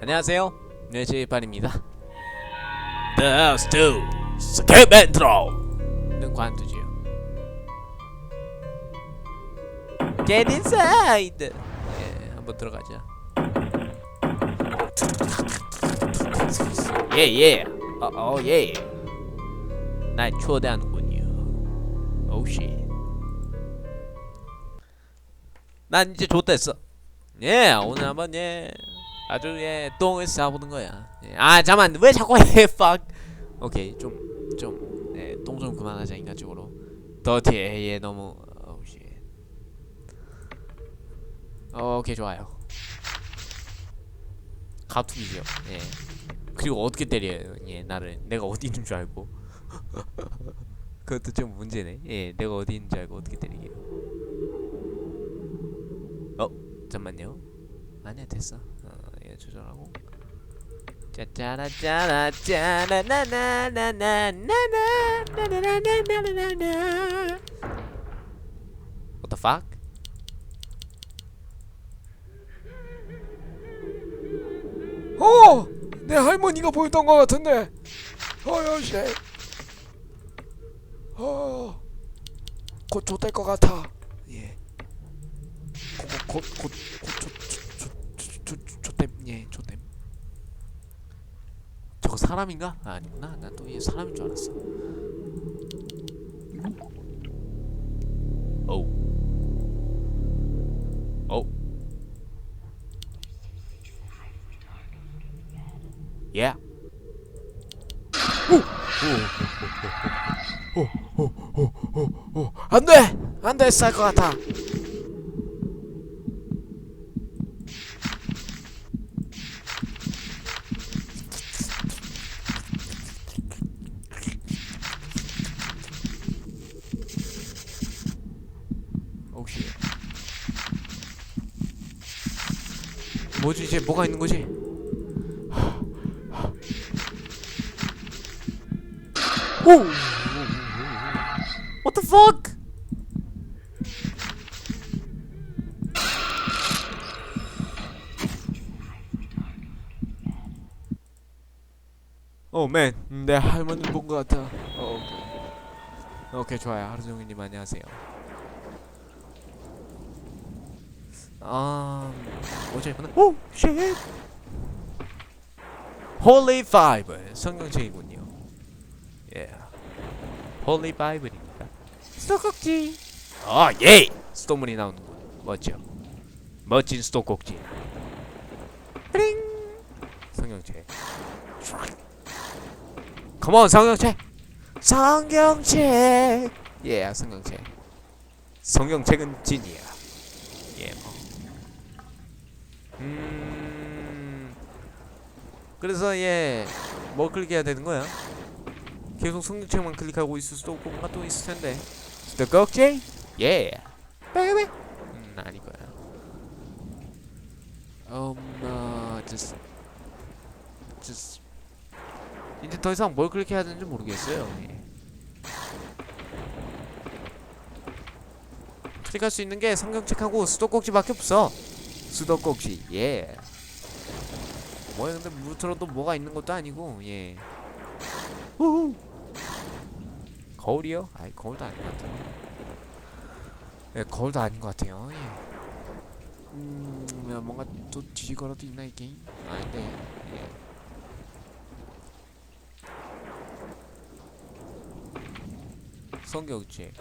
안녕하세요. 뇌제이판입니다. Let's do skip and throw. 는 관두지요. Get inside. 예, 한번 들어가자. 예, 예. 어, 어, 예. 날 초대하는군요. 오우 씨. 난 이제 좋댔어. 예, 오늘 한번 예. 아주 예, 똥을 싸보는 거야. 예. 아, 잠만. 왜 자꾸 해? fuck. 오케이. 좀좀 네, 똥좀 그만하자 인간적으로. 더티해. 예, 너무 오우 씨. 어, 오케이, 좋아요. 가투이죠. 예. 그리고 어떻게 때려요? 예, 나를 내가 어디 있는 줄 알고. 그것도 좀 문제네. 예, 내가 어디 있는 줄 알고 어떻게 때리게요? 어, 잠만요. 아니야, 됐어. 어, 예, 조절하고. 짜짜라 짜라 짜라나나나나나나나나나나나나 What the fuck? 어! 내 할머니가 보였던 것 같은데. 어, 여시. 어. 곧 좆될 것 같아. 예. 곧 곧 곧 곧좆좆좆좆좆 좆됨. 예, 좆됨. 저거 사람인가? 아, 아니구나. 난 또 얘 사람인 줄 알았어. 오우. 오우. 예. 어, 안 돼! 안 돼! 쌀것 같아. 뭐지 이제 뭐가 있는 거지? 오! What the fuck? 오, 맨. 음, 내 할머니를 본것 같아. 어, 오케이. 오케이, 좋아요. 하루 종일님 안녕하세요. 아, 뭐지 이번에? 오, 쉣. 홀리 파이블 성경책이군요. 예. 홀리 바이블입니다. 수도꼭지. 아 예. 수도문이 나오는군. 멋져. 멋진 수도꼭지. 링. 성경책. 컴온 성경책. 성경책. 예, 성경책. 성경책은 진이야. 예, 뭐. 음. 그래서 예, 뭐 클릭해야 되는 거야? 계속 성경책만 클릭하고 있을 수도 없고 뭔가 또 있을 텐데. 수도꼭지? 예. 베이비. 음, 아닐 거야. 엄마, just, just. 이제 더 이상 뭘 클릭해야 되는지 모르겠어요. 예. 클릭할 수 있는 게 성경책하고 수도꼭지밖에 없어. 수도꼭지, 예. 뭐야 근데 무트로도 뭐가 있는 것도 아니고, 예. 우후. 거울이요? 아이 거울도 아닌 것 같아요. 예, 거울도 아닌 것 같아요. 예. 음, 야, 뭔가 또 뒤지거라도 있나 이 게임? 아닌데. 예. 성경책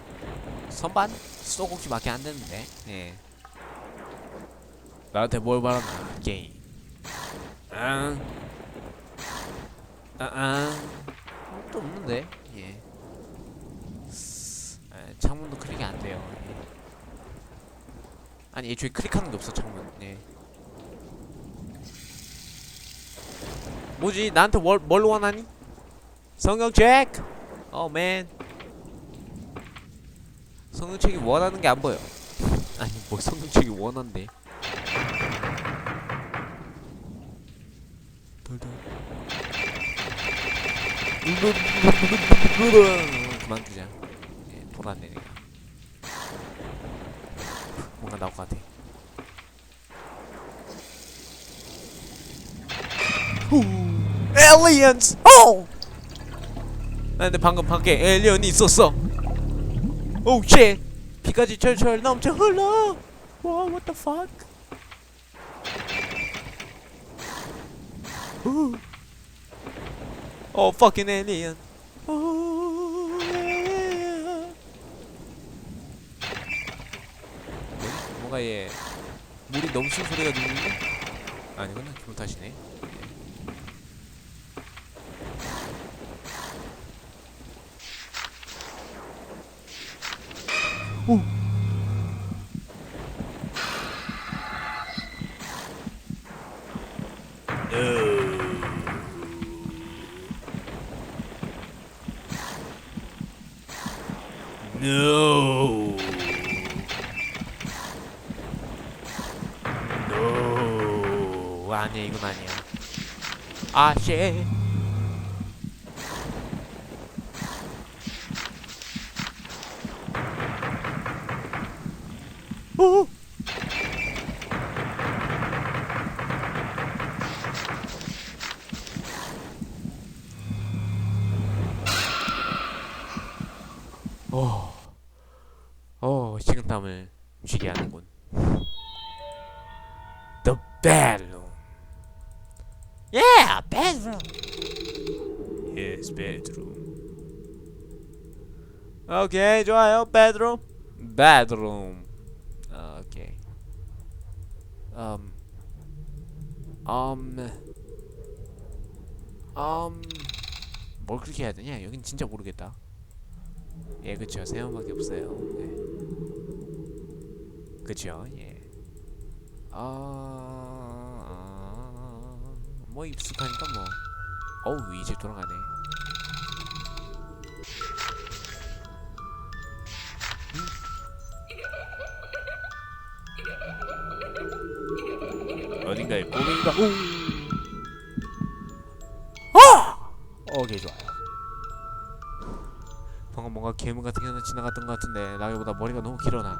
선반 수도꼭지밖에 안 되는데. 예. 나한테 뭘 바라나 게임. 아. 아, 아. 또 없는데. 예. 아, 창문도 클릭이 안 돼요. 예. 아니 애초에 클릭하는 게 없어 창문. 예. 뭐지? 나한테 뭘, 뭘 원하니? 성경책. 어, 맨. 성경 책이 원하는 게 안 보여. 아니 뭐 성경 책이 원한대. 덜덜. 그만 두자. 예, 돌았네 내가. 뭔가 나올 것 같아. aliens 오 아, 근데 방금 밖에 에일리언이 있었어 오 쉣! 피까지 철철 넘쳐 흘러 와 what the fuck 오어 fucking alien 오, yeah. 뭔가 얘 물이 넘치는 소리가 들리는데? 아니구나 기분 탓이네 No. 노 아니야 이건 아니야. 아 쉣. 오. 어, 어, 식은땀을 쥐게 하는군. The bedroom. Yeah, bedroom. Yes, bedroom. 오케이, 좋아요. bedroom. bedroom. 오케이. um, um, um, 뭘 그렇게 해야 되냐? 여긴 진짜 모르겠다. 예, 그쵸. 세 명밖에 없어요. 네. 그쵸, 예. 아, 아, 뭐 익숙하니까 뭐. 어우, 이제 돌아가네. 어딘가에 꼬맹이가 아! 오케이 좋아요 방금 뭔가 괴물 같은 게 하나 지나갔던 것 같은데 나보다 머리가 너무 길어 나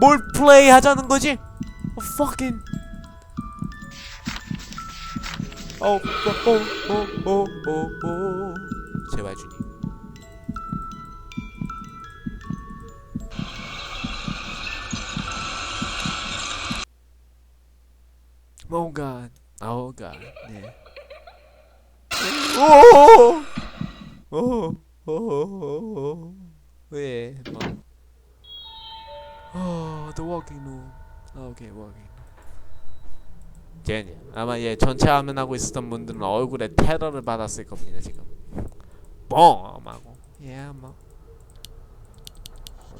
뭘 플레이 하자는 거지? Oh, fucking 어, 어, 어, 어, 어, 어. 제발 주님. Oh oh God, 네. 오, 오, 오, 오, 왜, 뭐. 어, The Walking Room. 아, 오케이, Walking. 제 아마 예 전체 화면 하고 있었던 분들은 얼굴에 테러를 받았을 겁니다 지금. 뻥 하고. 예, 뭐.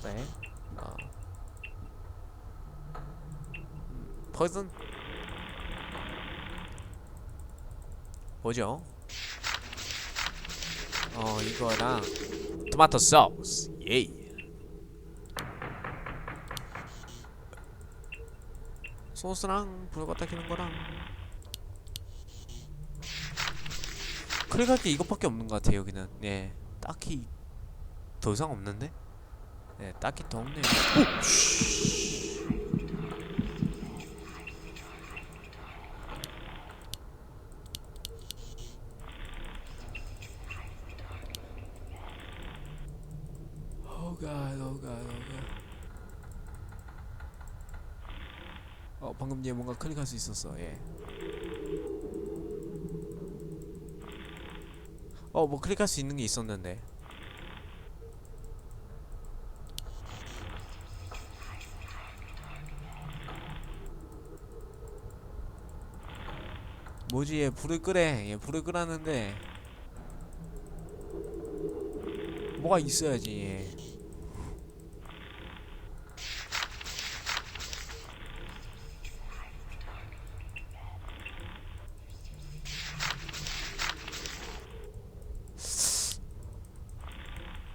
그래. 어. 음, 퍼슨. 뭐죠? 어 이거랑 토마토 소스. 예. 소스랑 불 갖다 키는 거랑 클릭할 게 이것밖에 없는 것 같아요 여기는 네 딱히 더 이상 없는데 네 딱히 더 없네요 오! God, oh god. 어 방금 얘 뭔가 클릭할 수 있었어 예. 어 뭐 클릭할 수 있는 게 있었는데. 뭐지 얘 불을 끄래 얘 불을 끄라는데 뭐가 있어야지 예.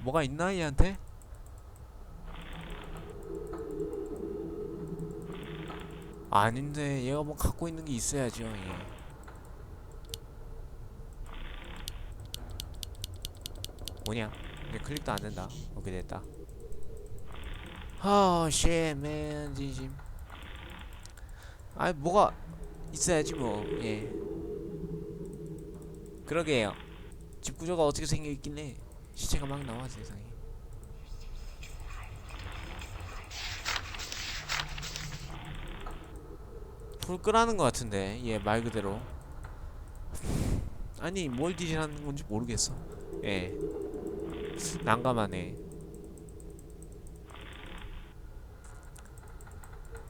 뭐가 있나 얘한테? 아닌데 얘가 뭐 갖고 있는 게 있어야죠 예. 뭐냐? 이제 클릭도 안 된다. 오케이 됐다. 아 쉣맨 진심 아 뭐가 있어야지 뭐예. 그러게요. 집 구조가 어떻게 생겨 있길래 시체가 막 나와 세상에. 불 끄라는 것 같은데 얘말 그대로. 아니 뭘 디지하는 건지 모르겠어. 예. 난감하네.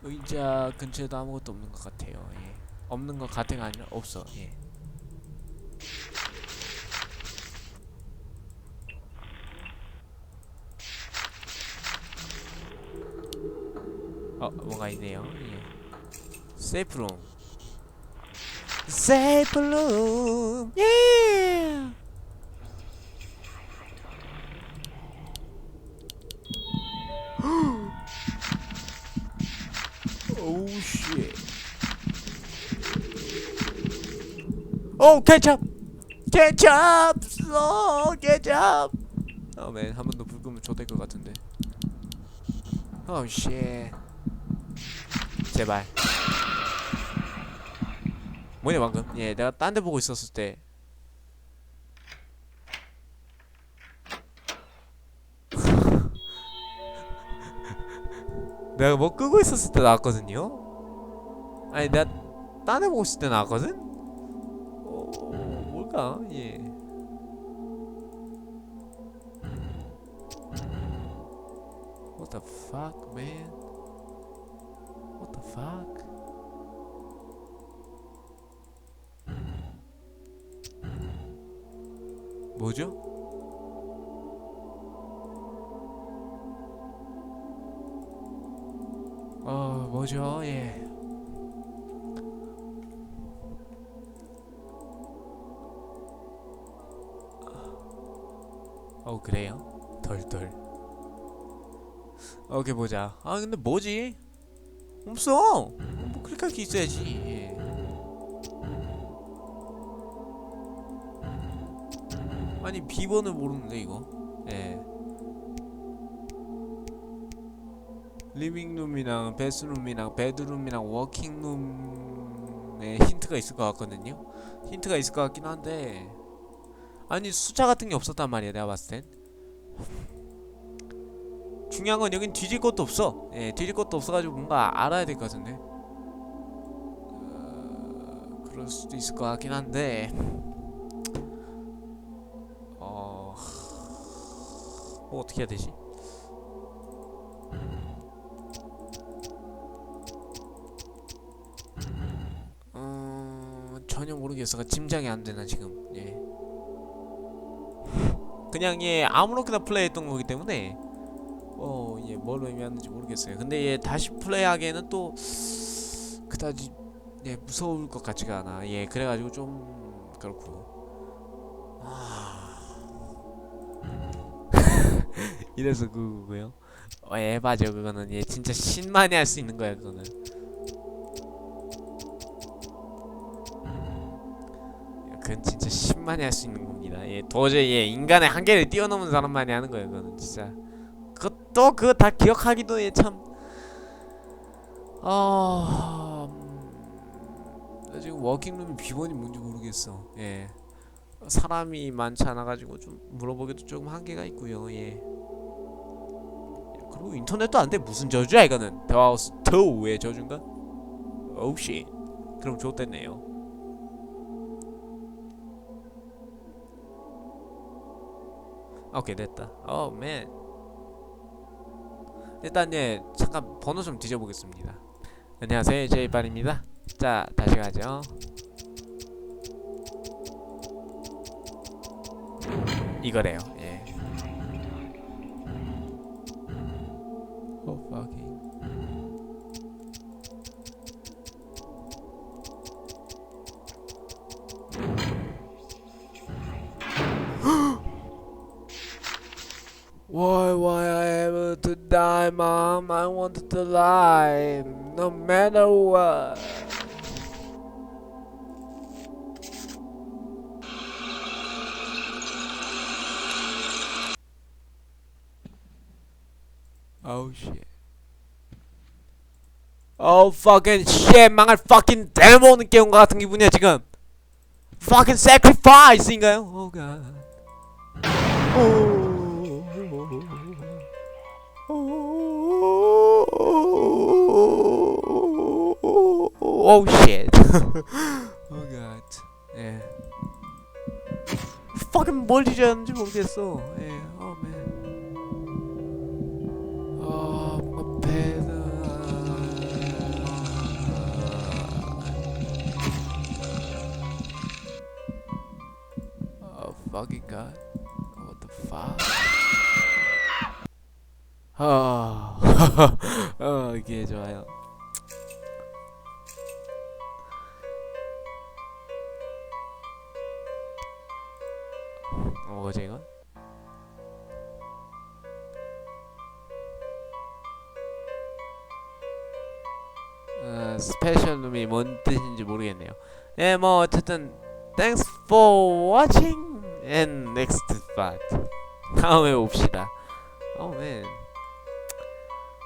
의자 근처에도 아무것도 없는 것 같아요 예. 없는 것 같아가 아니라 없어 예 어, 뭔가 있네요. 예. 세이프룸. 세이프룸. 예. 오우 쉣. 오 케첩. 케첩. 오 케첩. 아맨 한 번더불 끄면 좋될 것 같은데. 오우 쉣. 제발. 뭐냐 방금? 예, 내가 딴 데 보고 있었을 때. 내가 뭐 끄고 있었을 때 나왔거든요. 아니 내가 딴 데 보고 있을 때 나왔거든. 어, 뭘까? 예. What the fuck, man? What the fuck? 뭐죠? 어, 뭐죠? 예. 어, 그래요? 덜덜. 오케이 보자. 아 근데 뭐지? 없어. 뭐 클릭할 게 있어야지. 예. 아니 비번을 모르는데 이거. 예. 리빙룸이랑 베스룸이랑 베드룸이랑 워킹룸에 힌트가 있을 것 같거든요. 힌트가 있을 것 같긴 한데 아니 숫자 같은 게 없었단 말이야 내가 봤을 땐. 중요한 건 여긴 뒤질 것도 없어. 예, 뒤질 것도 없어가지고 뭔가 알아야 될 것 같은데. 어, 그럴 수도 있을 것 같긴 한데. 어, 뭐 어떻게 해야 되지? 어, 전혀 모르겠어. 짐작이 안 되나 지금. 예. 그냥 예 아무렇게나 플레이했던 거기 때문에. 어, 예, 뭘 의미하는지 모르겠어요. 근데 예, 다시 플레이하기에는 또 그다지 예, 무서울 것 같지가 않아. 예, 그래가지고 좀 그렇고. 아... 이래서 그거고요. 어, 에바죠 그거는 예, 진짜 신만이 할 수 있는 거야 그거는. 그건 진짜 신만이 할 수 있는 겁니다. 예, 도저히 예, 인간의 한계를 뛰어넘은 사람만이 하는 거예요. 그거는 진짜. 그것도 그거 다 기억하기도 예, 참. 아, 음, 나 지금 워킹룸 비번이 뭔지 모르겠어. 예, 사람이 많지 않아 가지고 좀 물어보기도 조금 한계가 있고요. 예. 그리고 인터넷도 안 돼. 무슨 저주야 이거는? 더하우스 더우의 저주인가? 오우 씨. 그럼 좋댔네요. 오케이 됐다. 어 맨. 일단 예 잠깐 번호 좀 뒤져보겠습니다. 안녕하세요 제이빨입니다. 자 다시 가죠. 이거래요. Why, why I have to die, mom? I want to lie, no matter what. Oh shit. Oh fucking shit 망할 fucking 데모는 깨운 것 같은 기분이야 지금. Fucking sacrifice인가요? Oh god. Oh Shit. oh god. 예. fucking 뭘 뒤졌는지 모르겠어. 예. Oh man. 아, 뭔가 배다. Oh fucking god. What the fuck? 아, 어, 이게 좋아요. 어, 뭐지 이건? 어, 스페셜 룸이 뭔 뜻인지 모르겠네요. 예, 뭐 어쨌든 thanks for watching and next part 다음에 봅시다. Oh man.